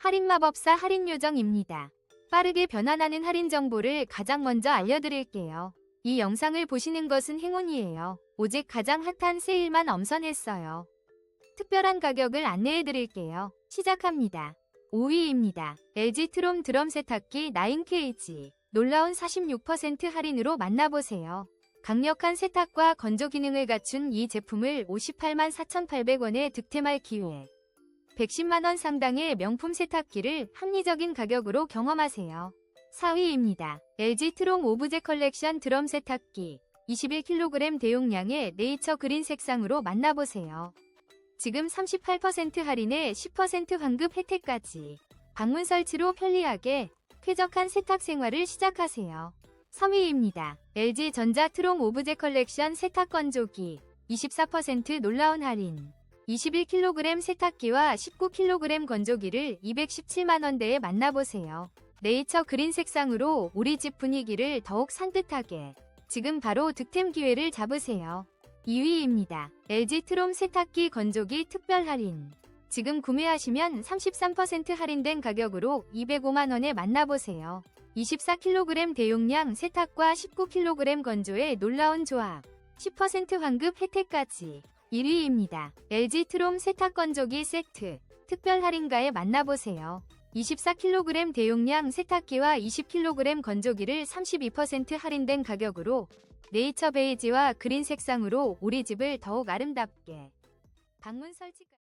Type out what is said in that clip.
할인마법사 할인요정입니다. 빠르게 변환하는 할인 정보를 가장 먼저 알려드릴게요. 이 영상을 보시는 것은 행운이에요. 오직 가장 핫한 세일만 엄선했어요. 특별한 가격을 안내해드릴게요. 시작합니다. 5위입니다. LG 트롬 드럼 세탁기 9KG. 놀라운 46% 할인으로 만나보세요. 강력한 세탁과 건조 기능을 갖춘 이 제품을 58만 4,800원에 득템할 기회. 110만원 상당의 명품 세탁기를 합리적인 가격으로 경험하세요. 4위입니다. LG 트롬 오브제 컬렉션 드럼 세탁기 21kg 대용량의 네이처 그린 색상으로 만나보세요. 지금 38% 할인에 10% 환급 혜택까지 방문 설치로 편리하게 쾌적한 세탁 생활을 시작하세요. 3위입니다. LG 전자 트롬 오브제 컬렉션 세탁 건조기 24% 놀라운 할인 21kg 세탁기와 19kg 건조기를 217만원대에 만나보세요. 네이처 그린 색상으로 우리 집 분위기를 더욱 산뜻하게 지금 바로 득템 기회를 잡으세요. 2위입니다. LG 트롬 세탁기 건조기 특별 할인. 지금 구매하시면 33% 할인된 가격으로 205만원에 만나보세요. 24kg 대용량 세탁과 19kg 건조의 놀라운 조합. 10% 환급 혜택까지. 1위입니다. LG 트롬 세탁 건조기 세트. 특별 할인가에 만나보세요. 24kg 대용량 세탁기와 20kg 건조기를 32% 할인된 가격으로 네이처 베이지와 그린 색상으로 우리 집을 더욱 아름답게 방문 설치까지